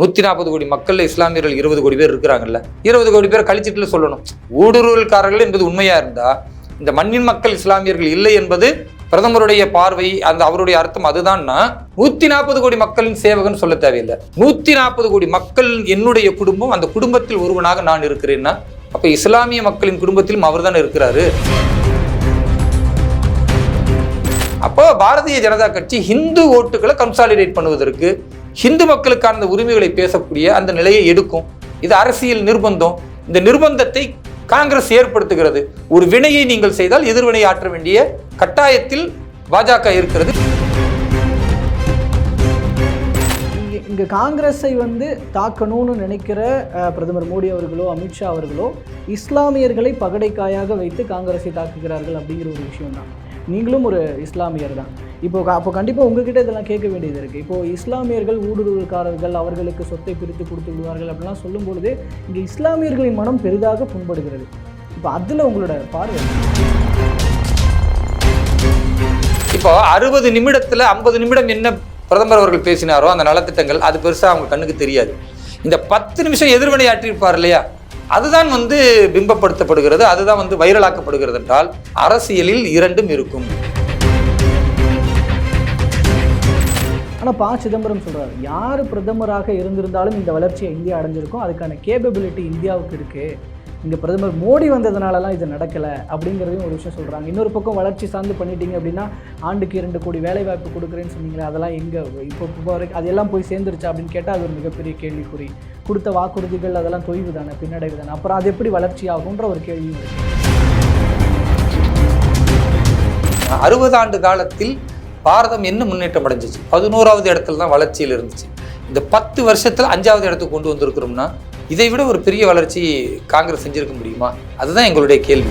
நூத்தி நாற்பது கோடி மக்கள் இஸ்லாமியர்கள் இருபது கோடி பேர் இருக்கிறாங்கல்ல. இருபது கோடி பேர் கழிச்சிட்டுல சொல்லணும். ஊடுருவல்காரர்கள் என்பது உண்மையா இருந்தா இந்த மண்ணின் மக்கள் இஸ்லாமியர்கள் இல்லை என்பது பிரதமருடைய பார்வை அந்த அவருடைய அர்த்தம் அதுதான்னா நூத்தி நாற்பது கோடி மக்களின் சேவகன் சொல்ல தேவையில்லை. நூத்தி நாற்பது கோடி மக்கள் என்னுடைய குடும்பம் அந்த குடும்பத்தில் ஒருவனாக நான் இருக்கிறேன்னா அப்ப இஸ்லாமிய மக்களின் குடும்பத்திலும் அவர் தானே இருக்கிறாரு. அப்போ பாரதிய ஜனதா கட்சி ஹிந்து ஓட்டுகளை கன்சாலிடேட் பண்ணுவதற்கு ஹிந்து மக்களுக்கான அந்த உரிமைகளை பேசக்கூடிய அந்த நிலையை எடுக்கும். இது அரசியல் நிர்பந்தம். இந்த நிர்பந்தத்தை காங்கிரஸ் ஏற்படுத்துகிறது. ஒரு வினையை நீங்கள் செய்தால் எதிர்வினை ஆற்ற வேண்டிய கட்டாயத்தில் பாஜக இருக்கிறது. இங்க- காங்கிரஸை வந்து தாக்கணும்னு நினைக்கிற பிரதமர் மோடி அவர்களோ அமித்ஷா அவர்களோ இஸ்லாமியர்களை பகடைக்காயாக வைத்து காங்கிரஸை தாக்குகிறார்கள் அப்படிங்கிற ஒரு விஷயம் தான் நீங்களும் ஒரு இஸ்லாமியர் தான். இப்போ அப்போ கண்டிப்பாக உங்ககிட்ட இதெல்லாம் கேட்க வேண்டியது இருக்குது இப்போது இஸ்லாமியர்கள் ஊடுருவல்காரர்கள் அவர்களுக்கு சொத்தை பிரித்து கொடுத்து விடுவார்கள் அப்படிலாம் சொல்லும் பொழுது இங்கே இஸ்லாமியர்களின் மனம் பெரிதாக புண்படுகிறது. இப்போ அதில் உங்களோட பார்வை இப்போ அறுபது நிமிடத்தில் ஐம்பது நிமிடம் என்ன பிரதமர் அவர்கள் பேசினாரோ அந்த நலத்திட்டங்கள் அது பெருசாக அவங்க கண்ணுக்கு தெரியாது. இந்த பத்து நிமிஷம் எதிர்வினை ஆற்றியிருப்பார் இல்லையா? அதுதான் வந்து பிம்பப்படுத்தப்படுகிறது அதுதான் வந்து வைரலாக்கப்படுகிறது என்றால் அரசியலில் இரண்டும் இருக்கும். ஆனால் பா. சிதம்பரம் சொல்கிறார் யார் பிரதமராக இருந்திருந்தாலும் இந்த வளர்ச்சியை இந்தியா அடைஞ்சிருக்கும் அதுக்கான கேபபிலிட்டி இந்தியாவுக்கு இருக்குது இங்கே பிரதமர் மோடி வந்ததுனாலலாம் இது நடக்கலை அப்படிங்கிறதையும் ஒரு விஷயம் சொல்கிறாங்க இன்னொரு பக்கம் வளர்ச்சி சார்ந்து பண்ணிட்டீங்க அப்படின்னா ஆண்டுக்கு இரண்டு கோடி வேலைவாய்ப்பு கொடுக்குறேன்னு சொன்னீங்களே அதெல்லாம் எங்கே இப்போ இப்போ வரைக்கும் அதெல்லாம் போய் சேர்ந்துருச்சா அப்படின்னு கேட்டால் அது ஒரு மிகப்பெரிய கேள்விக்குறி. கொடுத்த வாக்குறுதிகள் அதெல்லாம் தொய்வு தானே பின்னடைவு தானே. அப்புறம் அது எப்படி வளர்ச்சி ஆகுன்ற ஒரு கேள்வியும் இருக்குது அறுபது ஆண்டு காலத்தில் பாரதம் என்ன முன்னேற்றம் அடைஞ்சிச்சு? பதினோராவது இடத்துல தான் வளர்ச்சியில் இருந்துச்சு. இந்த பத்து வருஷத்தில் அஞ்சாவது இடத்துக்கு கொண்டு வந்திருக்கிறோம்னா இதை விட ஒரு பெரிய வளர்ச்சி காங்கிரஸ் செஞ்சிருக்க முடியுமா? அதுதான் எங்களுடைய கேள்வி.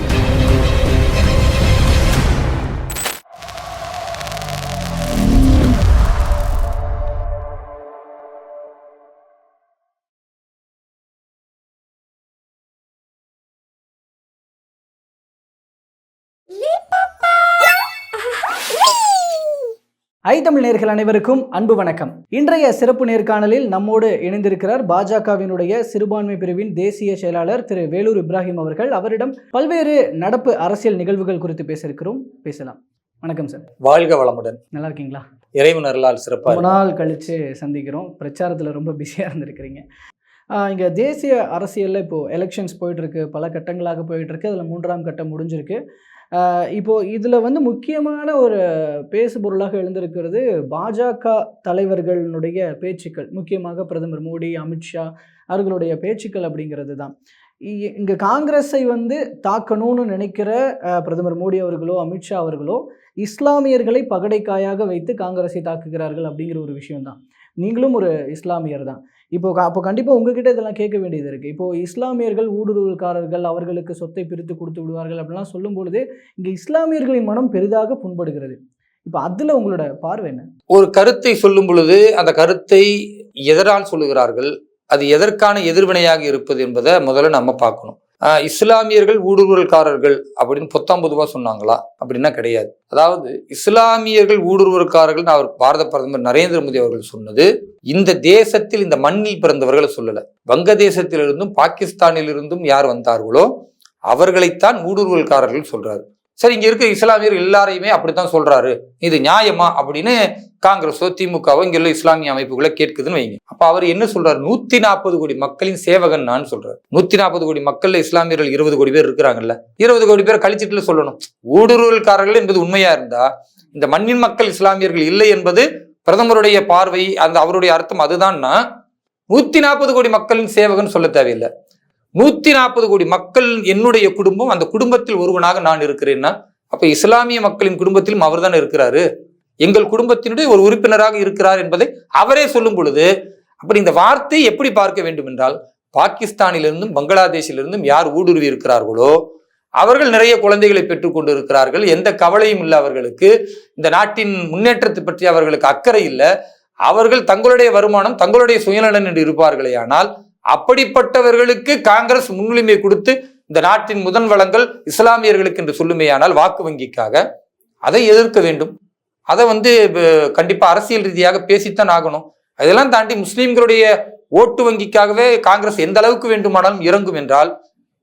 ஐ தமிழ் நேர்கள் அனைவருக்கும் அன்பு வணக்கம். இன்றைய சிறப்பு நேர்காணலில் நம்மோடு இணைந்திருக்கிறார் பாஜகவினுடைய சிறுபான்மை பிரிவின் தேசிய செயலாளர் திரு வேலூர் இப்ராஹிம் அவர்கள். அவரிடம் பல்வேறு நடப்பு அரசியல் நிகழ்வுகள் குறித்து பேச இருக்கிறோம் பேசலாம். வணக்கம் சார். வாழ்க வளமுடன். நல்லா இருக்கீங்களா? இறைவன் அருளால் சிறப்பாக நாள் கழித்து சந்திக்கிறோம். பிரச்சாரத்தில் ரொம்ப பிஸியாக இருந்திருக்கிறீங்க. இங்கே தேசிய அரசியலில் இப்போது எலெக்ஷன்ஸ் போயிட்டுருக்கு பல கட்டங்களாக போயிட்டுருக்கு அதில் மூன்றாம் கட்டம் முடிஞ்சிருக்கு. இப்போது இதில் வந்து முக்கியமான ஒரு பேசுபொருளாக எழுந்திருக்கிறது பாஜக தலைவர்களுடைய பேச்சுக்கள். முக்கியமாக பிரதமர் மோடி அமித்ஷா அவர்களுடைய பேச்சுக்கள் அப்படிங்கிறது தான். இ- காங்கிரஸை வந்து தாக்கணும்னு நினைக்கிற பிரதமர் மோடி அவர்களோ அமித்ஷா அவர்களோ இஸ்லாமியர்களை பகடைக்காயாக வைத்து காங்கிரஸை தாக்குகிறார்கள் அப்படிங்கிற ஒரு விஷயம் தான் நீங்களும் ஒரு இஸ்லாமியர் தான். இப்போ அப்போ கண்டிப்பாக உங்ககிட்ட இதெல்லாம் கேட்க வேண்டியது இருக்குது இப்போ இஸ்லாமியர்கள் ஊடுருவல்காரர்கள் அவர்களுக்கு சொத்தை பிரித்து கொடுத்து விடுவார்கள் அப்படிலாம் சொல்லும் பொழுது இங்கே இஸ்லாமியர்களின் மனம் பெரிதாக புண்படுகிறது. இப்போ அதில் உங்களோட பார்வை என்ன? ஒரு கருத்தை சொல்லும் பொழுது அந்த கருத்தை எதனால் சொல்லுகிறார்கள்? அது எதற்கான எதிர்வினையாக இருப்பது என்பதை முதல்ல நம்ம பார்க்கணும். இஸ்லாமியர்கள் ஊடுருவல்காரர்கள் அப்படின்னு பொத்தாம் பொதுவாக சொன்னாங்களா? அப்படின்னா கிடையாது. அதாவது இஸ்லாமியர்கள் ஊடுருவல்காரர்கள் அவர் பாரத பிரதமர் நரேந்திர மோடி அவர்கள் சொன்னது இந்த தேசத்தில் இந்த மண்ணில் பிறந்தவர்களை சொல்லலை. வங்கதேசத்திலிருந்தும் பாகிஸ்தானிலிருந்தும் யார் வந்தார்களோ அவர்களைத்தான் ஊடுருவல்காரர்கள் சொல்றாரு. சரி இங்க இருக்க இஸ்லாமியர் எல்லாரையுமே அப்படித்தான் சொல்றாரு. இது நியாயமா அப்படின்னு காங்கிரஸோ திமுகவோ இங்க உள்ள இஸ்லாமிய அமைப்புகளை கேட்குதுன்னு வைங்க. அப்ப அவர் என்ன சொல்றாரு? நூத்தி நாற்பது கோடி மக்களின் சேவகன் நான் சொல்றாரு. நூத்தி நாற்பது கோடி மக்கள்ல இஸ்லாமியர்கள் இருபது கோடி பேர் இருக்கிறாங்கல்ல. இருபது கோடி பேர் கழிச்சிட்டுல சொல்லணும். ஊடுருவல்காரர்கள் என்பது உண்மையா இருந்தா இந்த மண்ணின் மக்கள் இஸ்லாமியர்கள் இல்லை என்பது பிரதமருடைய பார்வை அந்த அவருடைய அர்த்தம் அதுதான்னா நூத்தி நாற்பது கோடி மக்களின் சேவகன் சொல்ல தேவையில்லை. நூத்தி நாற்பது கோடி மக்கள் என்னுடைய குடும்பம் அந்த குடும்பத்தில் ஒருவனாக நான் இருக்கிறேன்னா அப்ப இஸ்லாமிய மக்களின் குடும்பத்திலும் அவர் தானே இருக்கிறாரு? எங்கள் குடும்பத்தினுடைய ஒரு உறுப்பினராக இருக்கிறார் என்பதை அவரே சொல்லும் பொழுது அப்படி இந்த வார்த்தை எப்படி பார்க்க வேண்டும் என்றால் பாகிஸ்தானிலிருந்தும் பங்களாதேஷிலிருந்தும் யார் ஊடுருவி இருக்கிறார்களோ அவர்கள் நிறைய குழந்தைகளை பெற்றுக்கொண்டு இருக்கிறார்கள் எந்த கவலையும் இல்லை அவர்களுக்கு. இந்த நாட்டின் முன்னேற்றத்தை பற்றி அவர்களுக்கு அக்கறை இல்லை. அவர்கள் தங்களுடைய வருமானம் தங்களுடைய சுயநலன் என்று இருப்பார்களே ஆனால் அப்படிப்பட்டவர்களுக்கு காங்கிரஸ் முன்னுரிமை கொடுத்து இந்த நாட்டின் முதன் வளங்கள் இஸ்லாமியர்களுக்கு என்று சொல்லுமேயானால் வாக்கு வங்கிக்காக அதை எதிர்க்க வேண்டும் அதை வந்து கண்டிப்பா அரசியல் ரீதியாக பேசித்தான் ஆகணும் அதெல்லாம் தாண்டி முஸ்லீம்களுடைய ஓட்டு வங்கிக்காகவே காங்கிரஸ் எந்த அளவுக்கு வேண்டுமானாலும் இறங்கும் என்றால்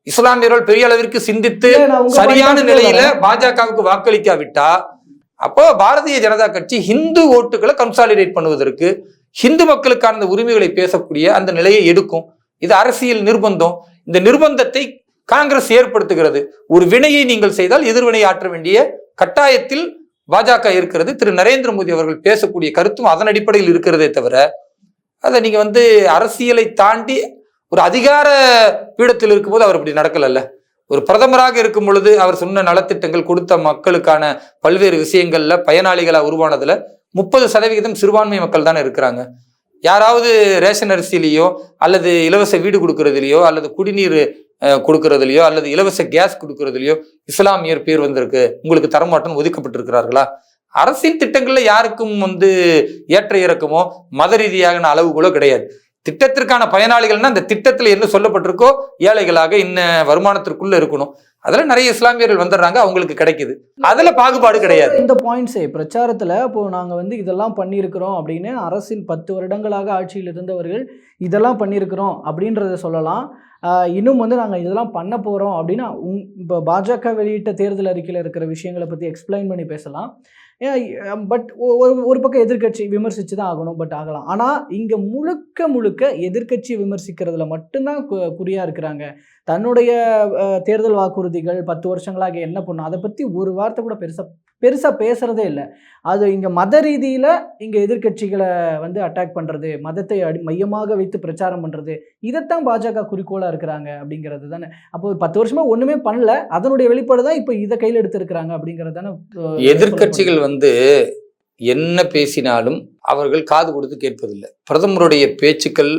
இஸ்லாமியர்கள் பெரிய அளவிற்கு சிந்தித்து சரியான நிலையில. பாஜகவுக்கு வாக்களிக்காவிட்டா அப்போ பாரதிய ஜனதா கட்சி ஹிந்து ஓட்டுகளை கன்சாலிடேட் பண்ணுவதற்கு ஹிந்து மக்களுக்கான அந்த உரிமைகளை பேசக்கூடிய அந்த நிலையை எடுக்கும். இது அரசியல் நிர்பந்தம். இந்த நிர்பந்தத்தை காங்கிரஸ் ஏற்படுத்துகிறது. ஒரு வினையை நீங்கள் செய்தால் எதிர்வினை ஆற்ற வேண்டிய கட்டாயத்தில் பாஜக இருக்கிறது. திரு நரேந்திர மோடி அவர்கள் பேசக்கூடிய கருத்தும் அதன் அடிப்படையில் இருக்கிறதே தவிர அதை நீங்க வந்து அரசியலை தாண்டி ஒரு அதிகார பீடத்தில் இருக்கும்போது அவர் இப்படி நடக்கலல்ல. ஒரு பிரதமராக இருக்கும் பொழுது அவர் சொன்ன நலத்திட்டங்கள் கொடுத்த மக்களுக்கான பல்வேறு விஷயங்கள்ல பயனாளிகளா உருவானதுல முப்பது சதவிகிதம் சிறுபான்மை மக்கள் தானே இருக்கிறாங்க. யாராவது ரேஷன் அரிசிலேயோ அல்லது இலவச வீடு கொடுக்கறதுலையோ அல்லது குடிநீர் கொடுக்கறதுலையோ அல்லது இலவச கேஸ் கொடுக்கறதுலையோ இஸ்லாமியர் பேர் வந்திருக்கு. உங்களுக்கு தரமாட்டம் ஒதுக்கப்பட்டிருக்கிறார்களா? அரசின் திட்டங்கள்ல யாருக்கும் வந்து ஏற்ற இறக்கமோ மத ரீதியான அளவுகளோ கிடையாது. திட்டத்திற்கான பயனாளிகள்னா அந்த திட்டத்தில் என்ன சொல்லப்பட்டிருக்கோ ஏழைகளாக இன்ன வருமானத்திற்குள்ள இருக்கணும். அதுல நிறைய இஸ்லாமியர்கள் வந்துடுறாங்க அவங்களுக்கு கிடைக்குது. அதுல பாகுபாடு கிடையாது. இந்த பாயிண்ட்ஸே பிரச்சாரத்தில் இப்போ நாங்கள் வந்து இதெல்லாம் பண்ணியிருக்கிறோம் அப்படின்னு அரசின் பத்து வருடங்களாக ஆட்சியில் இருந்தவர்கள் இதெல்லாம் பண்ணியிருக்கிறோம் அப்படின்றத சொல்லலாம். இன்னும் வந்து நாங்கள் இதெல்லாம் பண்ண போகிறோம் அப்படின்னா உங் இப்போ பாஜக வெளியிட்ட தேர்தல் அறிக்கையில் இருக்கிற விஷயங்களை பற்றி எக்ஸ்பிளைன் பண்ணி பேசலாம். பட் ஒரு ஒரு பக்கம் எதிர்க்கட்சி விமர்சித்து தான் ஆகணும் பட் ஆகலாம். ஆனால் இங்கே முழுக்க முழுக்க எதிர்கட்சி விமர்சிக்கிறதுல மட்டும்தான் கு- குறியாக இருக்கிறாங்க. தன்னுடைய தேர்தல் வாக்குறுதிகள் பத்து வருஷங்களாக என்ன பண்ணும் அதை பற்றி ஒரு வார்த்தை கூட பெருசாக பெருசாக பேசுகிறதே இல்லை. அது இங்கே மத ரீதியில் இங்கே எதிர்க்கட்சிகளை வந்து அட்டாக் பண்ணுறது மதத்தை அடி மையமாக வைத்து பிரச்சாரம் பண்ணுறது இதைத்தான் பாஜக குறிக்கோளாக இருக்கிறாங்க அப்படிங்கிறது தானே. அப்போ பத்து வருஷமாக ஒன்றுமே பண்ணல. அதனுடைய வெளிப்பாடு தான் இப்போ இதை கையில் எடுத்திருக்கிறாங்க அப்படிங்கிறது தானே எதிர்கட்சிகள் எதிர்க்கட்சிகள் வந்து என்ன பேசினாலும் அவர்கள் காது கொடுத்து கேட்பதில்லை. பிரதமருடைய பேச்சுக்கள்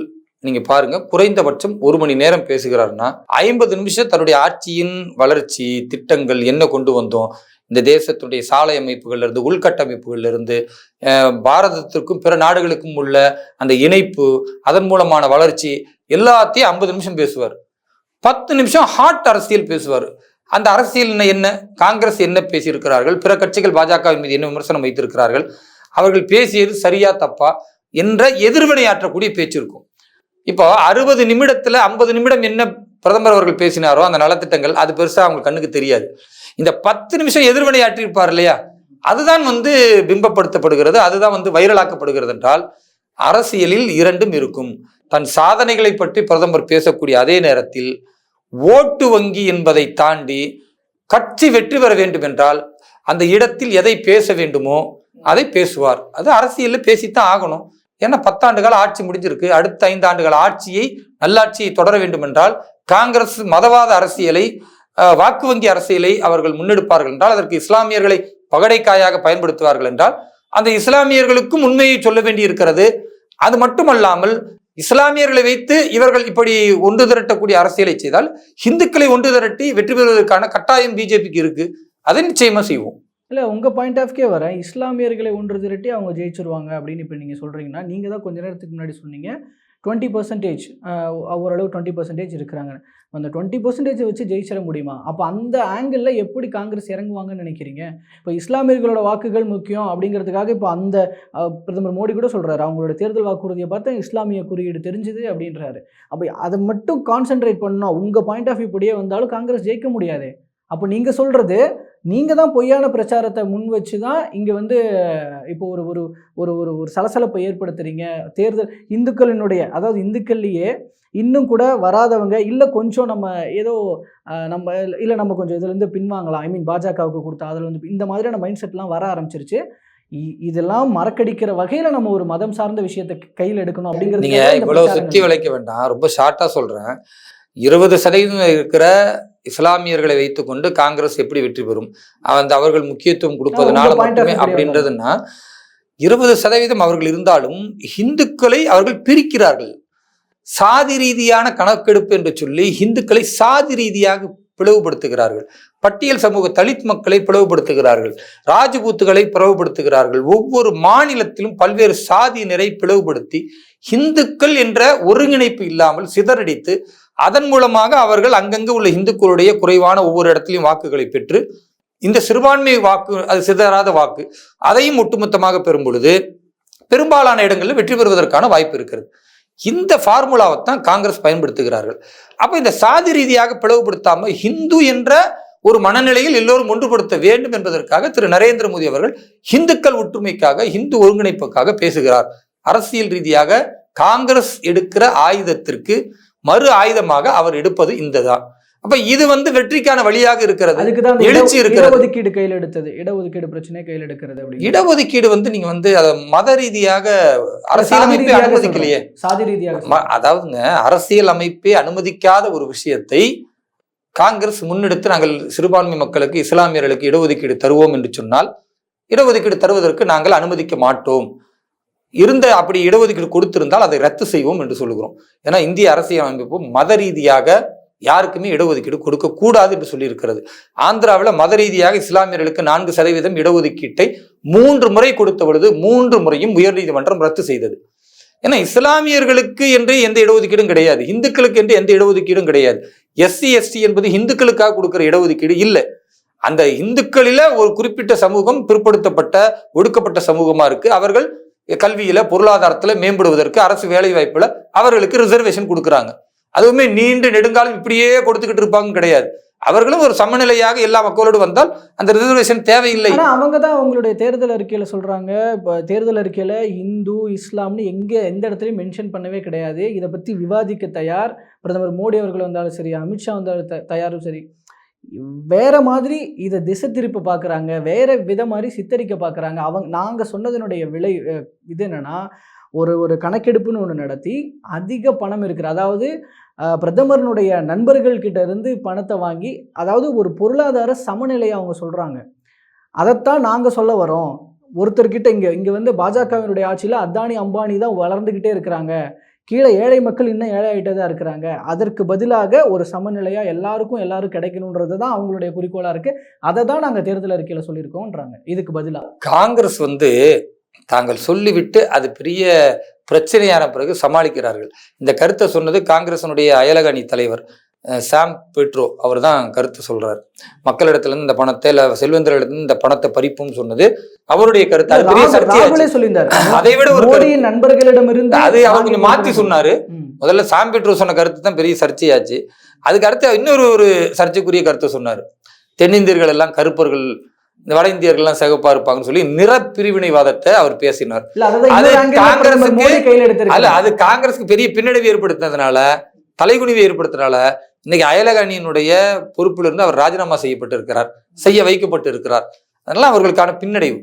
நீங்க பாருங்க குறைந்தபட்சம் ஒரு மணி நேரம் பேசுகிறாருன்னா ஐம்பது நிமிஷம் தன்னுடைய ஆட்சியின் வளர்ச்சி திட்டங்கள் என்ன கொண்டு வந்தோம் இந்த தேசத்துடைய சாலை அமைப்புகள்ல இருந்து உள்கட்டமைப்புகள்ல இருந்து பாரதத்திற்கும் பிற நாடுகளுக்கும் உள்ள அந்த இணைப்பு அதன் மூலமான வளர்ச்சி எல்லாத்தையும் ஐம்பது நிமிஷம் பேசுவார். பத்து நிமிஷம் ஹாட் அரசியல் பேசுவார். அந்த அரசியல் என்ன- என்ன? காங்கிரஸ் என்ன பேசியிருக்கிறார்கள்? பிற கட்சிகள் பாஜகவின் மீது என்ன விமர்சனம் வைத்திருக்கிறார்கள்? அவர்கள் பேசியது சரியா தப்பா? என்ற எதிர்வினையாற்றக்கூடிய பேச்சு இருக்கும். இப்போ அறுபது நிமிடத்துல ஐம்பது நிமிடம் என்ன பிரதமர் அவர்கள் பேசினாரோ அந்த நலத்திட்டங்கள் அது பெருசா அவங்க கண்ணுக்கு தெரியாது. இந்த பத்து நிமிஷம் எதிர்வினையாற்றி இருப்பார் இல்லையா? அதுதான் வந்து பிம்பப்படுத்தப்படுகிறது அதுதான் வந்து வைரலாக்கப்படுகிறது என்றால் அரசியலில் இரண்டும் இருக்கும். தன் சாதனைகளை பற்றி பிரதமர் பேசக்கூடிய அதே நேரத்தில் ஓட்டு வங்கி என்பதை தாண்டி கட்சி வெற்றி பெற வேண்டும் என்றால் அந்த இடத்தில் எதை பேச வேண்டுமோ அதை பேசுவார். அது அரசியலில் பேசித்தான் ஆகணும். ஏன்னா பத்தாண்டுகள் ஆட்சி முடிஞ்சிருக்கு. அடுத்த ஐந்தாண்டுகள் ஆட்சியை நல்லாட்சியை தொடர வேண்டும் என்றால் காங்கிரஸ் மதவாத அரசியலை வாக்கு வங்கி அரசியலை அவர்கள் முன்னெடுப்பார்கள் என்றால் அதற்கு இஸ்லாமியர்களை பகடைக்காயாக பயன்படுத்துவார்கள் என்றால் அந்த இஸ்லாமியர்களுக்கும் உண்மையை சொல்ல வேண்டி இருக்கிறது. அது மட்டுமல்லாமல் இஸ்லாமியர்களை வைத்து இவர்கள் இப்படி ஒன்று திரட்டக்கூடிய அரசியலை செய்தால் இந்துக்களை ஒன்று திரட்டி வெற்றி பெறுவதற்கான கட்டாயம் பிஜேபிக்கு இருக்கு. அதை நிச்சயமா செய்வோம். இல்லை உங்கள் பாயிண்ட் ஆஃப்கே வரேன். இஸ்லாமியர்களை ஒன்று திரட்டி அவங்க ஜெயிச்சிருவாங்க அப்படின்னு இப்போ நீங்கள் சொல்கிறீங்கன்னா நீங்கள் தான் கொஞ்ச நேரத்துக்கு முன்னாடி சொன்னீங்க டுவெண்ட்டி பர்சன்டேஜ் ஓரளவு டுவெண்ட்டி பர்சன்டேஜ் இருக்கிறாங்க. அந்த டுவெண்ட்டி பர்சன்டேஜை வச்சு ஜெயிச்சிட முடியுமா? அப்போ அந்த ஆங்கிளில் எப்படி காங்கிரஸ் இறங்குவாங்கன்னு நினைக்கிறீங்க? இப்போ இஸ்லாமியர்களோட வாக்குகள் முக்கியம் அப்படிங்கிறதுக்காக இப்போ அந்த பிரதமர் மோடி கூட சொல்கிறாரு அவங்களோட தேர்தல் வாக்குறுதியை பார்த்தா இஸ்லாமிய குறியீடு தெரிஞ்சுது அப்படின்றாரு. அப்போ அதை மட்டும் கான்சென்ட்ரேட் பண்ணால் உங்கள் பாயிண்ட் ஆஃப் வியூ படியே வந்தாலும் காங்கிரஸ் ஜெயிக்க முடியாது. அப்போ நீங்கள் சொல்கிறது நீங்கள் தான் பொய்யான பிரச்சாரத்தை முன் வச்சு தான் இங்கே வந்து இப்போ ஒரு ஒரு ஒரு ஒரு ஒரு சலசலப்பை ஏற்படுத்துறீங்க. தேர்தல் இந்துக்களினுடைய அதாவது இந்துக்கள்லேயே இன்னும் கூட வராதவங்க இல்லை கொஞ்சம் நம்ம ஏதோ நம்ம இல்லை நம்ம கொஞ்சம் இதுலேருந்து பின்வாங்கலாம். ஐ மீன் பாஜகவுக்கு கொடுத்த அதில் வந்து இந்த மாதிரியான மைண்ட் செட்லாம் வர ஆரம்பிச்சிருச்சு. இதெல்லாம் மறக்கடிக்கிற வகையில் நம்ம ஒரு மதம் சார்ந்த விஷயத்தை கையில் எடுக்கணும் அப்படிங்கிறது நீங்க இவ்வளவு சுத்தி வளைக்க வேண்டாம். ரொம்ப ஷார்ட்டா சொல்றேன். இருபது சதவீதம் இருக்கிற இஸ்லாமியர்களை வைத்துக்கொண்டு காங்கிரஸ் எப்படி வெற்றி பெறும்? அந்த அவர்கள் முக்கியத்துவம் கொடுப்பதனால மட்டுமே அப்படின்றதுன்னா இருபது சதவீதம் அவர்கள் இருந்தாலும் இந்துக்களை அவர்கள் பிரிக்கிறார்கள். சாதி ரீதியான கணக்கெடுப்பு என்று சொல்லி இந்துக்களை சாதி ரீதியாக பிளவுபடுத்துகிறார்கள். பட்டியல் சமூக தலித் மக்களை பிளவுபடுத்துகிறார்கள். ராஜபூத்துகளை பிளவுபடுத்துகிறார்கள். ஒவ்வொரு மாநிலத்திலும் பல்வேறு சாதியினரை பிளவுபடுத்தி இந்துக்கள் என்ற ஒருங்கிணைப்பு இல்லாமல் சிதறடித்து அதன் மூலமாக அவர்கள் அங்கங்கு உள்ள இந்துக்களுடைய குறைவான ஒவ்வொரு இடத்துலையும் வாக்குகளை பெற்று இந்த சிறுபான்மை வாக்கு அது சிதறாத வாக்கு அதையும் ஒட்டுமொத்தமாக பெறும் பொழுது பெரும்பாலான இடங்களில் வெற்றி பெறுவதற்கான வாய்ப்பு இருக்கிறது. இந்த ஃபார்முலாவை தான் காங்கிரஸ் பயன்படுத்துகிறார்கள். அப்ப இந்த சாதி ரீதியாக பிளவுபடுத்தாம ஹிந்து என்ற ஒரு மனநிலையில் எல்லோரும் ஒன்றுபடுத்த வேண்டும் என்பதற்காக திரு நரேந்திர மோடி அவர்கள் இந்துக்கள் ஒற்றுமைக்காக இந்து ஒருங்கிணைப்புக்காக பேசுகிறார். அரசியல் ரீதியாக காங்கிரஸ் எடுக்கிற ஆயுதத்திற்கு மறு ஆயுதமாக அவர் எடுப்பது இந்த தான் அப்ப இது வந்து வெற்றிக்கான வழியாக இருக்கிறது. அதுக்கு தான் அந்த எழுச்சி இருக்கிறது. இடஒதுக்கீடு கையில் எடுத்தது. இடஒதுக்கீடு பிரச்சனையை கையில் எடுக்கிறது அப்படி இடஒதுக்கீடு வந்து நீங்க வந்து அதை மத ரீதியாக அரசியலமைப்பே அனுமதிக்கலையே. சாதி ரீதியாக அதாவதுங்க அரசியல் அமைப்பே அனுமதிக்காத ஒரு விஷயத்தை காங்கிரஸ் முன்னெடுத்து நாங்கள் சிறுபான்மை மக்களுக்கு இஸ்லாமியர்களுக்கு இடஒதுக்கீடு தருவோம் என்று சொன்னால் இடஒதுக்கீடு தருவதற்கு நாங்கள் அனுமதிக்க மாட்டோம். இருந்த அப்படி இடஒதுக்கீடு கொடுத்திருந்தால் அதை ரத்து செய்வோம் என்று சொல்லுகிறோம். ஏன்னா இந்திய அரசியல் அமைப்பு மத ரீதியாக யாருக்குமே இடஒதுக்கீடு கொடுக்க கூடாது என்று சொல்லியிருக்கிறது. ஆந்திராவில் மத ரீதியாக இஸ்லாமியர்களுக்கு நான்கு சதவீதம் இடஒதுக்கீட்டை மூன்று முறை கொடுத்த பொழுது மூன்று முறையும் உயர்நீதிமன்றம் ரத்து செய்தது. ஏன்னா இஸ்லாமியர்களுக்கு என்று எந்த இடஒதுக்கீடும் கிடையாது. இந்துக்களுக்கு என்று எந்த இடஒதுக்கீடும் கிடையாது. எஸ்சி எஸ்டி என்பது இந்துக்களுக்காக கொடுக்கிற இடஒதுக்கீடு இல்லை. அந்த இந்துக்களில ஒரு குறிப்பிட்ட சமூகம் பிற்படுத்தப்பட்ட ஒடுக்கப்பட்ட சமூகமா இருக்கு. அவர்கள் கல்வியில பொருளாதாரத்துல மேம்படுவதற்கு அரசு வேலை வாய்ப்புல அவர்களுக்கு ரிசர்வேஷன் கொடுக்குறாங்க. அதுவுமே நீண்டு நெடுங்காலம் இப்படியே கொடுத்துக்கிட்டு இருப்பாங்க கிடையாது. அவர்களும் ஒரு சமநிலையாக எல்லா மக்களோடு வந்தால் அந்த ரிசர்வேஷன் தேவையில்லை. அவங்க தான் அவங்களுடைய தேர்தல் அறிக்கையில சொல்றாங்க. இப்போ தேர்தல் அறிக்கையில இந்து இஸ்லாம்னு எங்க எந்த இடத்துலையும் மென்ஷன் பண்ணவே கிடையாது. இதை பத்தி விவாதிக்க தயார். பிரதமர் மோடி அவர்கள் வந்தாலும் சரி அமித்ஷா வந்தாலும் த- தயாரும் சரி. வேற மாதிரி இதை திசை திருப்பி பார்க்குறாங்க வேற வித மாதிரி சித்தரிக்க பார்க்குறாங்க அவங்க நாங்கள் சொன்னதனுடைய விலை இது என்னென்னா ஒரு ஒரு கணக்கெடுப்புன்னு ஒன்று நடத்தி அதிக பணம் இருக்கிற அதாவது பிரதமரனுடைய நண்பர்கள்கிட்ட இருந்து பணத்தை வாங்கி அதாவது ஒரு பொருளாதார சமநிலையை அவங்க சொல்கிறாங்க அதைத்தான் நாங்கள் சொல்ல வரோம் ஒருத்தர்கிட்ட இங்கே இங்கே வந்து பாஜகவினுடைய ஆட்சியில் அதானி அம்பானி தான் வளர்ந்துக்கிட்டே இருக்கிறாங்க. கீழே ஏழை மக்கள் இன்னும் ஏழை ஆகிட்டே தான் இருக்கிறாங்க. அதற்கு பதிலாக ஒரு சமநிலையாக எல்லாருக்கும் எல்லாரும் கிடைக்கணுன்றது தான் அவங்களுடைய குறிக்கோளாக இருக்குது அதை தான் நாங்கள் தேர்தல் அறிக்கையில் சொல்லியிருக்கோன்றாங்க இதுக்கு பதிலாக காங்கிரஸ் வந்து தாங்கள் சொல்லிவிட்டு அது பெரிய பிரச்சனையான பிறகு சமாளிக்கிறார்கள். இந்த கருத்தை சொன்னது காங்கிரசனுடைய அயலக அணி தலைவர் சாம் பெட்ரோ அவர் தான் கருத்து சொல்றார். மக்களிடத்திலிருந்து இந்த பணத்தை இல்ல செல்வந்தர்களிடத்திலிருந்து இந்த பணத்தை பறிப்பும் சொன்னது அவருடைய கருத்து. அது விட ஒரு கருத்து. மோடியின் நண்பர்களிடமிருந்து அது அவர் கொஞ்சம் மாத்தி சொன்னாரு. முதல்ல சாம் பெட்ரோ சொன்ன கருத்து தான் பெரிய சர்ச்சையாச்சு. அதுக்கு அடுத்து இன்னொரு ஒரு சர்ச்சைக்குரிய கருத்தை சொன்னார். தென்னிந்தியர்கள் எல்லாம் கருப்பர்கள் இந்த வட இந்தியர்கள்லாம் சிகப்பா இருப்பாங்கன்னு சொல்லி நிற பிரிவினைவாதத்தை அவர் பேசினார். அது காங்கிரஸுக்கு- அல்ல அது காங்கிரஸுக்கு பெரிய பின்னடைவு ஏற்படுத்தினதுனால தலைகுனிவை ஏற்படுத்தினால இன்னைக்கு அயலக அணியினுடைய பொறுப்பிலிருந்து இருந்து அவர் ராஜினாமா செய்யப்பட்டு இருக்கிறார் செய்ய வைக்கப்பட்டு இருக்கிறார் அதெல்லாம் அவர்களுக்கான பின்னடைவு.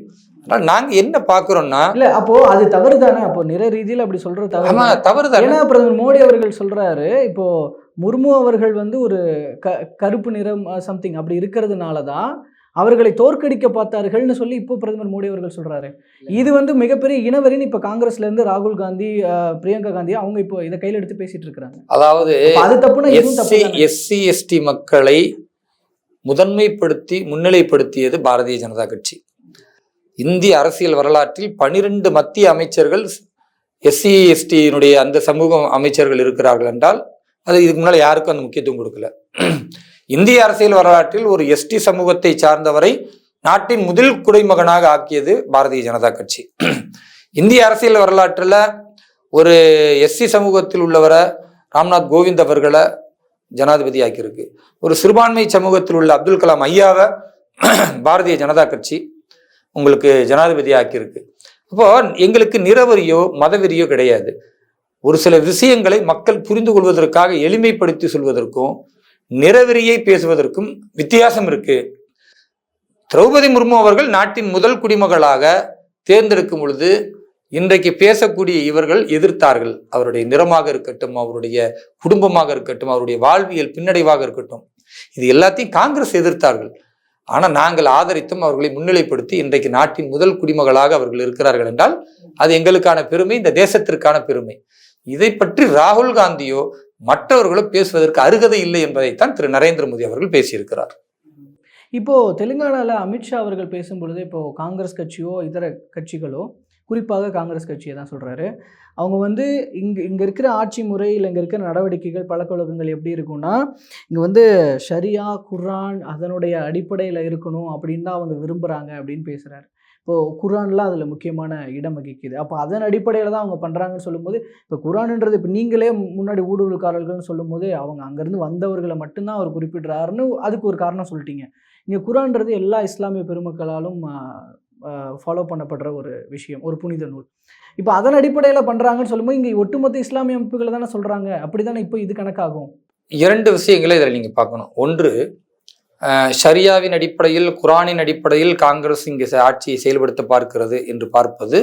அதனால நாங்க என்ன பாக்குறோம்னா இல்ல அப்போ அது தவறு தானே அப்போ நிற ரீதியில அப்படி சொல்றது தவறு ஆமா தானே? தவறுதானே? ஏன்னா பிரதமர் மோடி அவர்கள் சொல்றாரு இப்போ முர்மு அவர்கள் வந்து ஒரு க கருப்பு நிறம் சம்திங் அப்படி இருக்கிறதுனால தான் அவர்களை தோற்கடிக்க பார்த்தார்கள்னு சொல்லி இப்போ பிரதமர் மோடி அவர்கள் சொல்றாரு. இது வந்து மிகப்பெரிய இனவரின்னு இப்ப காங்கிரஸ்ல இருந்து ராகுல் காந்தி பிரியங்கா காந்தி அவங்க இப்போ இதை கையில் எடுத்து பேசிட்டு இருக்காங்க அதாவது அது தப்புனா? எஸ்சி எஸ்டி மக்களை முதன்மைப்படுத்தி முன்னிலைப்படுத்தியது பாரதிய ஜனதா கட்சி. இந்திய அரசியல் வரலாற்றில் பனிரெண்டு மத்திய அமைச்சர்கள் எஸ்சி எஸ்டியினுடைய அந்த சமூக அமைச்சர்கள் இருக்கிறார்கள் என்றால் அது இதுக்கு முன்னால் யாருக்கும் அந்த முக்கியத்துவம் கொடுக்கல. இந்திய அரசியல் வரலாற்றில் ஒரு எஸ்டி சமூகத்தை சார்ந்தவரை நாட்டின் முதல் குடிமகனாக ஆக்கியது பாரதிய ஜனதா கட்சி. இந்திய அரசியல் வரலாற்றில் ஒரு எஸ்சி சமூகத்தில் உள்ளவரை ராம்நாத் கோவிந்த் அவர்களை ஜனாதிபதி ஆக்கியிருக்கு. ஒரு சிறுபான்மை சமூகத்தில் உள்ள அப்துல் கலாம் ஐயாவை பாரதிய ஜனதா கட்சி உங்களுக்கு ஜனாதிபதி ஆக்கியிருக்கு. அப்போ எங்களுக்கு நிறவரியோ மதவெறியோ கிடையாது. ஒரு சில விஷயங்களை மக்கள் புரிந்து கொள்வதற்காக எளிமைப்படுத்தி சொல்வதற்கும் நிறவெறியை பேசுவதற்கும் வித்தியாசம் இருக்கு. திரௌபதி முர்மு அவர்கள் நாட்டின் முதல் குடிமகளாக தேர்ந்தெடுக்கும் பொழுது இன்றைக்கு பேசக்கூடிய இவர்கள் எதிர்த்தார்கள். அவருடைய நிறமாக இருக்கட்டும் அவருடைய குடும்பமாக இருக்கட்டும் அவருடைய வாழ்வியல் பின்னடைவாக இருக்கட்டும். இது எல்லாத்தையும் காங்கிரஸ் எதிர்த்தார்கள். ஆனால் நாங்கள் ஆதரித்தும் அவர்களை முன்னிலைப்படுத்தி இன்றைக்கு நாட்டின் முதல் குடிமகளாக அவர்கள் இருக்கிறார்கள் என்றால் அது எங்களுக்கான பெருமை இந்த தேசத்திற்கான பெருமை. இதை பற்றி ராகுல் காந்தியோ மற்றவர்களும் பேசுவதற்கு அருகதை இல்லை என்பதைத்தான் திரு நரேந்திர மோடி அவர்கள் பேசியிருக்கிறார். இப்போ தெலுங்கானாவில் அமித்ஷா அவர்கள் பேசும்பொழுது இப்போ காங்கிரஸ் கட்சியோ இதர கட்சிகளோ குறிப்பாக காங்கிரஸ் கட்சியை தான் சொல்கிறாரு அவங்க வந்து இங்கே இங்கே இருக்கிற ஆட்சி முறை இல்லை இங்கே இருக்கிற நடவடிக்கைகள் பழக்கவழக்கங்கள் எப்படி இருக்கும்னா இங்கே வந்து ஷரியா குர்ஆன் அதனுடைய அடிப்படையில் இருக்கணும் அப்படின்னு தான் அவங்க விரும்புகிறாங்க அப்படின்னு பேசுகிறாரு இப்போ குரான்லாம் அதில் முக்கியமான இடம் வகிக்குது. அப்போ அதன் அடிப்படையில் தான் அவங்க பண்ணுறாங்கன்னு சொல்லும்போது இப்போ குரான்ன்றது இப்போ நீங்களே முன்னாடி ஊடுருவல்காரர்கள்னு சொல்லும்போது அவங்க அங்கேருந்து வந்தவர்களை மட்டும்தான் அவர் குறிப்பிடுறாருன்னு அதுக்கு ஒரு காரணம் சொல்லிட்டீங்க. இங்கே குரான்றது எல்லா இஸ்லாமிய பெருமக்களாலும் ஃபாலோ பண்ணப்படுற ஒரு விஷயம் ஒரு புனித நூல். இப்போ அதன் அடிப்படையில் பண்ணுறாங்கன்னு சொல்லும்போது இங்கே ஒட்டுமொத்த இஸ்லாமிய அமைப்புகளை தானே சொல்கிறாங்க அப்படி தானே இப்போ இது கணக்காகும்? இரண்டு விஷயங்களை இதில் நீங்கள் பார்க்கணும். ஒன்று ஷரியாவின் அடிப்படையில் குரானின் அடிப்படையில் காங்கிரஸ் இங்கே ஆட்சியை செயல்படுத்த பார்க்கிறது என்று பார்ப்பது.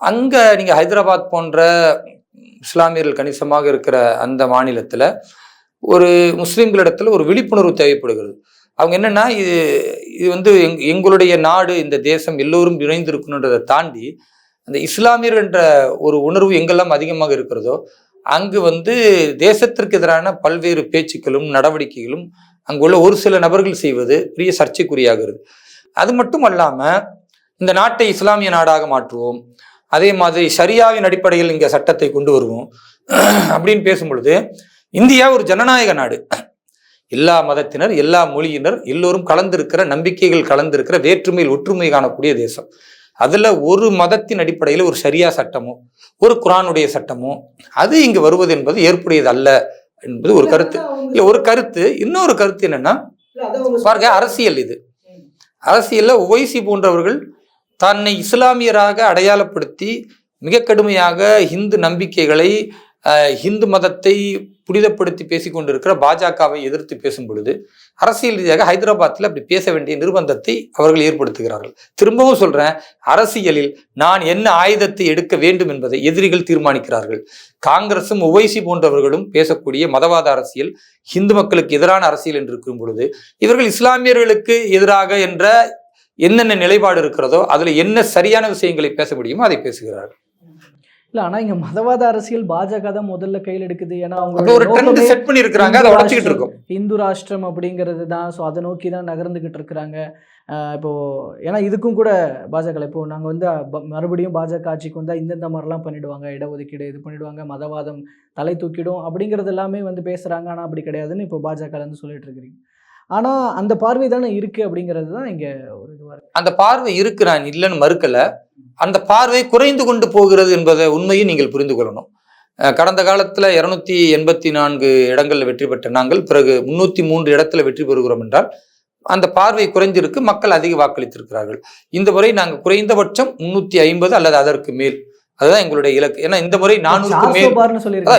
அங்கே நீங்கள் ஹைதராபாத் போன்ற இஸ்லாமியர்கள் கணிசமாக இருக்கிற அந்த மாநிலத்தில் ஒரு முஸ்லீம்களிடத்தில் ஒரு விழிப்புணர்வு தேவைப்படுகிறது. அவங்க என்னென்னா இது இது வந்து எங் எங்களுடைய நாடு இந்த தேசம் எல்லோரும் இணைந்திருக்கணுன்றதை தாண்டி அந்த இஸ்லாமியர் என்ற ஒரு உணர்வு எங்கெல்லாம் அதிகமாக இருக்கிறதோ அங்கு வந்து தேசத்திற்கு எதிரான பல்வேறு பேச்சுக்களும் நடவடிக்கைகளும் அங்குள்ள ஒரு சில நபர்கள் செய்வது பெரிய சர்ச்சைக்குரியாகிறது அது மட்டும் அல்லாமல் இந்த நாட்டை இஸ்லாமிய நாடாக மாற்றுவோம். அதே மாதிரி சரியாவின் அடிப்படையில் இங்கே சட்டத்தை கொண்டு வருவோம். அப்படின்னு பேசும் பொழுது இந்தியா ஒரு ஜனநாயக நாடு. எல்லா மதத்தினர் எல்லா மொழியினர் எல்லோரும் கலந்திருக்கிற நம்பிக்கைகள் கலந்திருக்கிற வேற்றுமையில் ஒற்றுமை காணக்கூடிய தேசம். அதில் ஒரு மதத்தின் அடிப்படையில் ஒரு சரியா சட்டமோ ஒரு குரானுடைய சட்டமோ அது இங்கு வருவது என்பது ஏற்புடையது அல்ல என்பது ஒரு கருத்து. இல்ல ஒரு கருத்து. இன்னொரு கருத்து என்னன்னா பாருங்க அரசியல் இது. அரசியல்ல ஒவைசி போன்றவர்கள் தன்னை இஸ்லாமியராக அடையாளப்படுத்தி மிக கடுமையாக இந்து நம்பிக்கைகளை அஹ், இந்து மதத்தை புனிதப்படுத்தி பேசிக்கொண்டிருக்கிற பாஜகவை எதிர்த்து பேசும் பொழுது அரசியல் ரீதியாக ஹைதராபாத்தில் அப்படி பேச வேண்டிய நிர்பந்தத்தை அவர்கள் ஏற்படுத்துகிறார்கள். திரும்பவும் சொல்றேன் அரசியலில் நான் என்ன ஆயுதத்தை எடுக்க வேண்டும் என்பதை எதிரிகள் தீர்மானிக்கிறார்கள். காங்கிரசும் ஒவைசி போன்றவர்களும் பேசக்கூடிய மதவாத அரசியல் இந்து மக்களுக்கு எதிரான அரசியல் என்று இருக்கும் பொழுது இவர்கள் இஸ்லாமியர்களுக்கு எதிராக என்ற என்னென்ன நிலைப்பாடு இருக்கிறதோ அதில் என்ன சரியான விஷயங்களை பேச முடியுமோ அதை பேசுகிறார்கள். இல்லை ஆனால் இங்கே மதவாத அரசியல் பாஜக தான் முதல்ல கையில் எடுக்குது. ஏன்னா அவங்க ஒரு ட்ரெண்ட் செட் பண்ணியிருக்கிறாங்க அதை உடச்சிக்கிட்டு இருக்கோம். இந்து ராஷ்டிரம் அப்படிங்கிறது தான். ஸோ அதை நோக்கி தான் நகர்ந்துக்கிட்டு இருக்கிறாங்க. இப்போ ஏன்னா இதுக்கும் கூட பாஜக இப்போ நாங்கள் வந்து மறுபடியும் பாஜக ஆட்சிக்கு வந்தால் இந்தந்த மாதிரிலாம் பண்ணிடுவாங்க. இடஒதுக்கீடு இது பண்ணிடுவாங்க மதவாதம் தலை தூக்கிடும் அப்படிங்கிறது எல்லாமே வந்து பேசுகிறாங்க ஆனால் அப்படி கிடையாதுன்னு இப்போ பாஜகலேருந்து சொல்லிட்டு இருக்கிறீங்க. ஆனால் அந்த பார்வை தானே இருக்குது அப்படிங்கிறது தான் இங்கே அந்த பார்வை இருக்கு நான் இல்லைன்னு மறுக்கல. அந்த பார்வை குறைந்து கொண்டு போகிறது என்பதை உண்மையை நீங்கள் புரிந்து கொள்ளணும். கடந்த காலத்துல இருநூத்தி எண்பத்தி நான்கு இடங்கள்ல வெற்றி பெற்ற நாங்கள் பிறகு முன்னூத்தி மூன்று இடத்துல வெற்றி பெறுகிறோம் என்றால் அந்த பார்வை குறைஞ்சிருக்கு மக்கள் அதிக வாக்களித்திருக்கிறார்கள். இந்த முறை நாங்கள் குறைந்தபட்சம் முன்னூத்தி ஐம்பது அல்லது அதற்கு மேல். அதுதான் எங்களுடைய இலக்கு. ஏன்னா இந்த முறை நானூறுக்கு மேல்.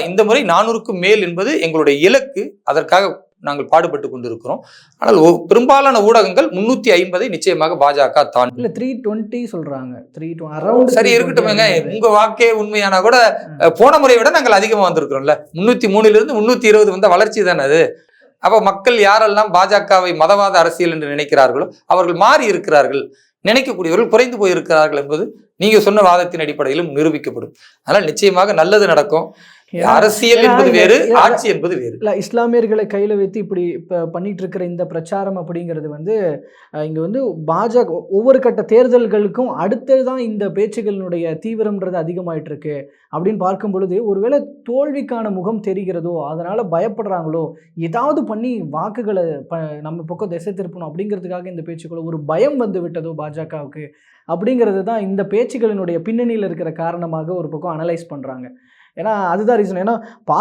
இந்த முறை நானூறுக்கு மேல் என்பது எங்களுடைய இலக்கு. அதற்காக நாங்கள் பாடுபட்டு கொண்டிருக்கிறோம். ஆனால் பெரும்பாலான ஊடகங்கள் முன்னூத்தி ஐம்பதை நிச்சயமாக பாஜக தான். இல்லை த்ரீ டுவெண்ட்டி சொல்கிறாங்க த்ரீ அரௌண்ட் சரி இருக்கட்டுமேங்க. உங்க வாக்கே உண்மையானா கூட போன முறையை விட நாங்கள் அதிகமா வந்திருக்கிறோம்ல. முன்னூத்தி மூணுல இருந்து முன்னூத்தி இருபது வந்த வளர்ச்சி தானே அது. அப்ப மக்கள் யாரெல்லாம் பாஜகவை மதவாத அரசியல் என்று நினைக்கிறார்களோ அவர்கள் மாறி இருக்கிறார்கள். நினைக்கக்கூடியவர்கள் குறைந்து போயிருக்கிறார்கள் என்பது நீங்க சொன்ன வாதத்தின் அடிப்படையிலும் நிரூபிக்கப்படும். அதனால் நிச்சயமாக நல்லது நடக்கும். அரசியல் என்பது வேறு ஆட்சி என்பது வேறு. இல்லை இஸ்லாமியர்களை கையில் வைத்து இப்படி இப்போ பண்ணிட்டு இருக்கிற இந்த பிரச்சாரம் அப்படிங்கிறது வந்து இங்க வந்து பாஜக ஒவ்வொரு கட்ட தேர்தல்களுக்கும் அடுத்தது தான் இந்த பேச்சுகளினுடைய தீவிரம்ன்றது அதிகமாயிட்டு இருக்கு அப்படின்னு பார்க்கும் பொழுது ஒருவேளை தோல்விக்கான முகம் தெரிகிறதோ அதனால பயப்படுறாங்களோ ஏதாவது பண்ணி வாக்குகளை ப நம்ம பக்கம் திசை திருப்பணும் அப்படிங்கிறதுக்காக இந்த பேச்சுக்கள் ஒரு பயம் வந்து விட்டதோ பாஜகவுக்கு அப்படிங்கிறது தான் இந்த பேச்சுகளினுடைய பின்னணியில் இருக்கிற காரணமாக ஒரு பக்கம் அனலைஸ் பண்ணுறாங்க ஏன்னா அதுதான் ரீசன் ஏன்னா பா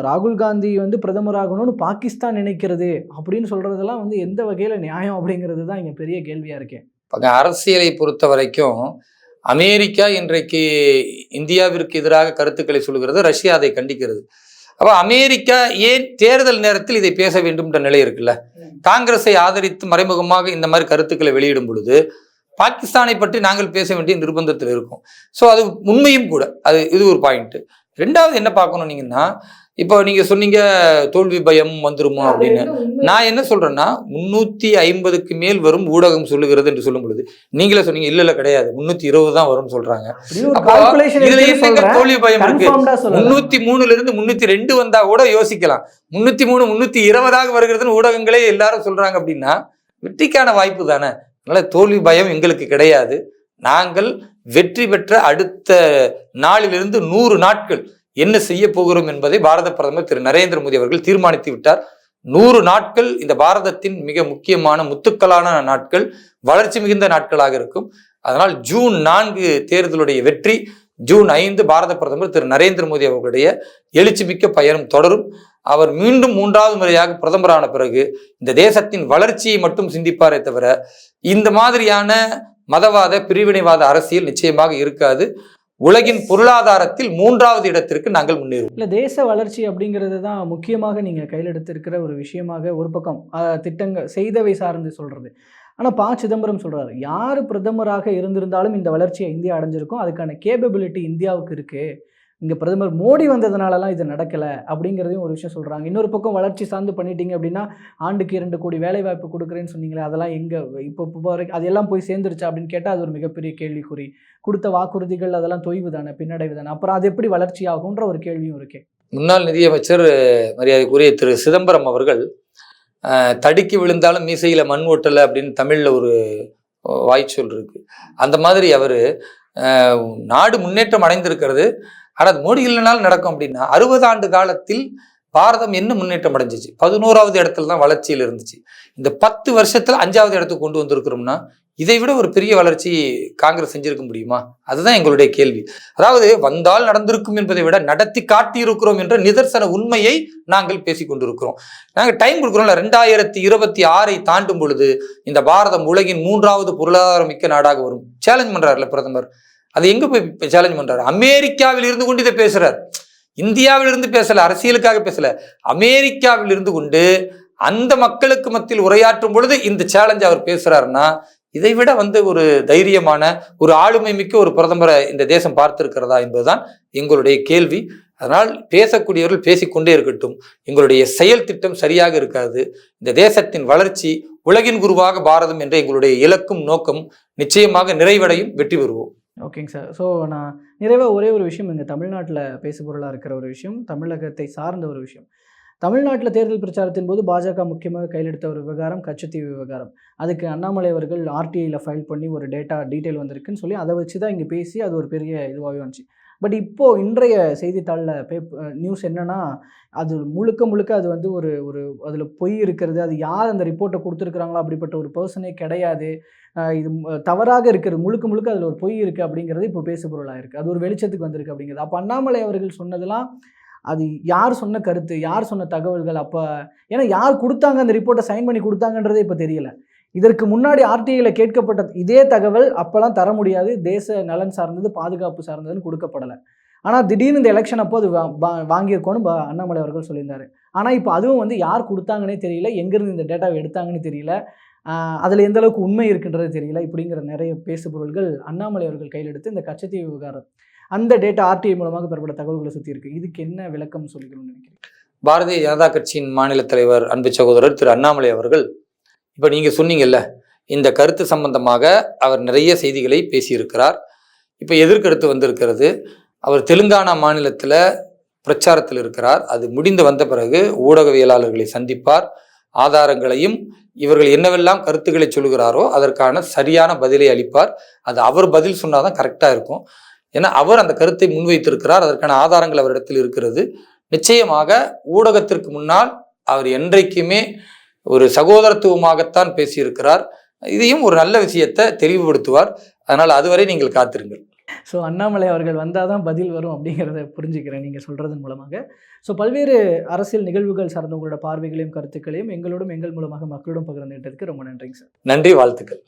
ராகுல் காந்தி வந்து பிரதமர் ஆகணும்னு பாகிஸ்தான் நினைக்கிறது அப்படின்னு சொல்றதெல்லாம் வந்து எந்த வகையில் நியாயம் அப்படிங்கிறது தான் இங்கே பெரிய கேள்வியாக இருக்கேன் அரசியலை பொறுத்த வரைக்கும் அமெரிக்கா இன்றைக்கு இந்தியாவிற்கு எதிராக கருத்துக்களை சொல்கிறது ரஷ்யா அதை கண்டிக்கிறது. அப்போ அமெரிக்கா ஏன் தேர்தல் நேரத்தில் இதை பேச வேண்டும்ன்ற நிலை இருக்குல்ல? காங்கிரஸை ஆதரித்து மறைமுகமாக இந்த மாதிரி கருத்துக்களை வெளியிடும் பொழுது பாகிஸ்தானை பற்றி நாங்கள் பேச வேண்டிய நிர்பந்தத்தில் இருக்கோம். ஸோ அது உண்மையும் கூட அது இது ஒரு பாயிண்ட்டு ரெண்டாவது என்ன பார்க்கணும் நீங்கன்னா இப்போ நீங்க சொன்னீங்க தோல்வி பயம் வந்துருமோ அப்படின்னு. நான் என்ன சொல்றேன்னா முன்னூத்தி ஐம்பதுக்கு மேல் வரும் ஊடகம் சொல்லுகிறது என்று சொல்லும் பொழுது நீங்களே சொன்னீங்க இல்ல இல்ல கிடையாது. முன்னூத்தி இருபது தான் வரும்னு சொல்றாங்க. இதுல என்னங்க. தோல்வி பயம் இருக்கு. முன்னூத்தி மூணுல இருந்து முன்னூத்தி ரெண்டு வந்தா கூட யோசிக்கலாம். முன்னூத்தி மூணு முன்னூத்தி இருபதாக வருகிறதுன்னு ஊடகங்களே எல்லாரும் சொல்றாங்க அப்படின்னா வெற்றிக்கான வாய்ப்பு தானே. அதனால தோல்வி பயம் எங்களுக்கு கிடையாது. நாங்கள் வெற்றி பெற்ற அடுத்த நாளிலிருந்து நூறு நாட்கள் என்ன செய்ய போகிறோம் என்பதை பாரத பிரதமர் திரு நரேந்திர மோடி அவர்கள் தீர்மானித்து விட்டார். நூறு நாட்கள் இந்த பாரதத்தின் மிக முக்கியமான முத்துக்களான நாட்கள் வளர்ச்சி மிகுந்த நாட்களாக இருக்கும். அதனால் ஜூன் நான்கு தேர்தலுடைய வெற்றி ஜூன் ஐந்து பாரத பிரதமர் திரு நரேந்திர மோடி அவர்களுடைய எழுச்சிமிக்க பயணம் தொடரும். அவர் மீண்டும் மூன்றாவது முறையாக பிரதமரான பிறகு இந்த தேசத்தின் வளர்ச்சியை மட்டும் சிந்திப்பாரே தவிர இந்த மாதிரியான மதவாத பிரிவினைவாத அரசியல் நிச்சயமாக இருக்காது. உலகின் பொருளாதாரத்தில் மூன்றாவது இடத்திற்கு நாங்கள் முன்னேறுவோம். இல்லை தேச வளர்ச்சி அப்படிங்கிறது தான் முக்கியமாக நீங்கள் கையில் எடுத்திருக்கிற ஒரு விஷயமாக ஒரு பக்கம் திட்டங்கள் செய்தவை சார்ந்து சொல்கிறது ஆனால் ப. சிதம்பரம் சொல்கிறாரு யார் பிரதமராக இருந்திருந்தாலும் இந்த வளர்ச்சியை இந்தியா அடைஞ்சிருக்கும். அதுக்கான கேபபிலிட்டி இந்தியாவுக்கு இருக்குது இங்கே பிரதமர் மோடி வந்ததுனாலலாம் இது நடக்கலை அப்படிங்கிறதையும் ஒரு விஷயம் சொல்கிறாங்க இன்னொரு பக்கம் வளர்ச்சி சார்ந்து பண்ணிட்டீங்க அப்படின்னா ஆண்டுக்கு இரண்டு கோடி வேலைவாய்ப்பு கொடுக்குறேன்னு சொன்னீங்களே அதெல்லாம் எங்கே இப்போ இப்போ வரைக்கும் அதெல்லாம் போய் சேர்ந்துருச்சா அப்படின்னு கேட்டால் அது ஒரு மிகப்பெரிய கேள்விக்குறி. கொடுத்த வாக்குறுதிகள் அதெல்லாம் தொய்வு தானே பின்னடைவு தானே. அப்புறம் அது எப்படி வளர்ச்சி ஆகுன்ற ஒரு கேள்வியும் இருக்கு. முன்னாள் நிதியமைச்சர் மரியாதைக்குரிய திரு சிதம்பரம் அவர்கள் தடுக்கி விழுந்தாலும் மீசையில் மண் ஓட்டலை அப்படின்னு தமிழில் ஒரு வாய்ச்சொல் இருக்கு. அந்த மாதிரி அவர் நாடு முன்னேற்றம் அடைந்திருக்கிறது ஆனால் அது மோடி இல்லைனாலும் நடக்கும் அப்படின்னா அறுபது ஆண்டு காலத்தில் பாரதம் என்ன முன்னேற்றம் அடைஞ்சிச்சு? பதினோராவது இடத்துல தான் வளர்ச்சியில் இருந்துச்சு. இந்த பத்து வருஷத்தில் அஞ்சாவது இடத்துக்கு கொண்டு வந்திருக்கிறோம்னா இதை விட ஒரு பெரிய வளர்ச்சி காங்கிரஸ் செஞ்சிருக்க முடியுமா? அதுதான் எங்களுடைய கேள்வி. அதாவது வந்தால் நடந்திருக்கும் என்பதை விட நடத்தி காட்டியிருக்கிறோம் என்ற நிதர்சன உண்மையை நாங்கள் பேசி கொண்டிருக்கிறோம். நாங்கள் டைம் கொடுக்குறோம்ல ரெண்டாயிரத்தி இருபத்தி ஆறை தாண்டும் பொழுது இந்த பாரதம் உலகின் மூன்றாவது பொருளாதார மிக்க நாடாக வரும். சேலஞ்ச் பண்றாருல பிரதமர். அது எங்க போய் சேலஞ்ச் பண்றாரு? அமெரிக்காவில் இருந்து கொண்டு இதை பேசுகிறார் இந்தியாவில் இருந்து பேசல அரசியலுக்காக பேசல. அமெரிக்காவில் இருந்து கொண்டு அந்த மக்களுக்கு மத்தியில் உரையாற்றும் பொழுது இந்த சேலஞ்ச் அவர் பேசுறாருன்னா இதை விட வந்து ஒரு தைரியமான ஒரு ஆளுமை மிக்க ஒரு பிரதமரை இந்த தேசம் பார்த்திருக்கிறதா என்பதுதான் எங்களுடைய கேள்வி. அதனால் பேசக்கூடியவர்கள் பேசிக்கொண்டே இருக்கட்டும். எங்களுடைய செயல் திட்டம் சரியாக இருக்காது. இந்த தேசத்தின் வளர்ச்சி உலகின் குருவாக பாரதம் என்ற எங்களுடைய இலக்கும் நோக்கம் நிச்சயமாக நிறைவடையும். வெற்றி பெறுவோம். ஓகேங்க சார். ஸோ நான் நிறைவாக ஒரே ஒரு விஷயம் இங்கே தமிழ்நாட்டில் பேசுபொருளாக இருக்கிற ஒரு விஷயம் தமிழகத்தை சார்ந்த ஒரு விஷயம். தமிழ்நாட்டில் தேர்தல் பிரச்சாரத்தின் போது பாஜக முக்கியமாக கையிலெடுத்த ஒரு விவகாரம் கச்சத்தீவு விவகாரம். அதுக்கு அண்ணாமலை அவர்கள் ஆர்டிஐயில் ஃபைல் பண்ணி ஒரு டேட்டா டீட்டெயில் வந்திருக்குன்னு சொல்லி அதை வச்சு தான் இங்கே பேசி அது ஒரு பெரிய இதுவாகவே வந்துச்சு. பட் இப்போது இன்றைய செய்தித்தாளில் பேப் நியூஸ் என்னென்னா அது முழுக்க முழுக்க அது வந்து ஒரு ஒரு அதில் பொய் இருக்கிறது. அது யார் அந்த ரிப்போர்ட்டை கொடுத்துருக்குறாங்களோ அப்படிப்பட்ட ஒரு பர்சனே கிடையாது. இது தவறாக இருக்கிறது. முழுக்க முழுக்க அதில் ஒரு பொய் இருக்குது அப்படிங்கிறது இப்போ பேசுபொருளாக இருக்குது அது ஒரு வெளிச்சத்துக்கு வந்திருக்கு அப்படிங்கிறது. அப்போ அண்ணாமலை அவர்கள் சொன்னதெல்லாம் அது யார் சொன்ன கருத்து? யார் சொன்ன தகவல்கள்? அப்போ ஏன்னா யார் கொடுத்தாங்க அந்த ரிப்போர்ட்டை சைன் பண்ணி கொடுத்தாங்கன்றதே இப்போ தெரியல. இதற்கு முன்னாடி ஆர்டிஐயில் கேட்கப்பட்ட இதே தகவல் அப்போல்லாம் தர முடியாது. தேச நலன் சார்ந்தது பாதுகாப்பு சார்ந்ததுன்னு கொடுக்கப்படலை. ஆனால் திடீர்னு இந்த எலெக்ஷன் அப்போ அது வாங்கியிருக்கோன்னு பா- அண்ணாமலை அவர்கள் சொல்லியிருந்தார். ஆனால் இப்போ அதுவும் வந்து யார் கொடுத்தாங்கன்னே தெரியல. எங்கேருந்து இந்த டேட்டாவை எடுத்தாங்கன்னு தெரியல. அதில் எந்த அளவுக்கு உண்மை இருக்கின்றது தெரியல. இப்படிங்கிற நிறைய பேசுபொருள்கள் அண்ணாமலை அவர்கள் கையில் எடுத்து இந்த கச்சத்தீவு விவகாரம் அந்த டேட்டா ஆர்டிஐ மூலமாக பெறப்பட்ட தகவல்களை சுற்றி இருக்கு. இதுக்கு என்ன விளக்கம் சொல்லிக்கணும்னு நினைக்கிறேன் பாரதிய ஜனதா கட்சியின் மாநில தலைவர் அன்பு சகோதரர் திரு அண்ணாமலை அவர்கள் இப்போ நீங்கள் சொன்னீங்கல்ல இந்த கருத்து சம்பந்தமாக அவர் நிறைய செய்திகளை பேசியிருக்கிறார். இப்போ எதிர்கருத்து வந்திருக்கிறது அவர் தெலுங்கானா மாநிலத்தில் பிரச்சாரத்தில் இருக்கிறார். அது முடிந்து வந்த பிறகு ஊடகவியலாளர்களை சந்திப்பார். ஆதாரங்களையும் இவர்கள் என்னவெல்லாம் கருத்துக்களை சொல்லுகிறாரோ அதற்கான சரியான பதிலை அளிப்பார். அது அவர் பதில் சொன்னால் தான் கரெக்டாக இருக்கும். ஏன்னா அவர் அந்த கருத்தை முன்வைத்திருக்கிறார். அதற்கான ஆதாரங்கள் அவரிடத்தில் இருக்கிறது. நிச்சயமாக ஊடகத்திற்கு முன்னால் அவர் என்றைக்குமே ஒரு சகோதரத்துவமாகத்தான் பேசியிருக்கிறார். இதையும் ஒரு நல்ல விஷயத்தை தெளிவுபடுத்துவார். அதனால் அதுவரை நீங்கள் காத்திருங்கள். ஸோ அண்ணாமலை அவர்கள் வந்தால் தான் பதில் வரும் அப்படிங்கிறத புரிஞ்சுக்கிறேன் நீங்கள் சொல்கிறதன் மூலமாக. ஸோ பல்வேறு அரசியல் நிகழ்வுகள் சார்ந்த உங்களோட பார்வைகளையும் கருத்துக்களையும் எங்களோடும் எங்கள் மூலமாக மக்களோடும் பகிர்ந்துகிட்டதுக்கு ரொம்ப நன்றிங்க சார். நன்றி வாழ்த்துக்கள்.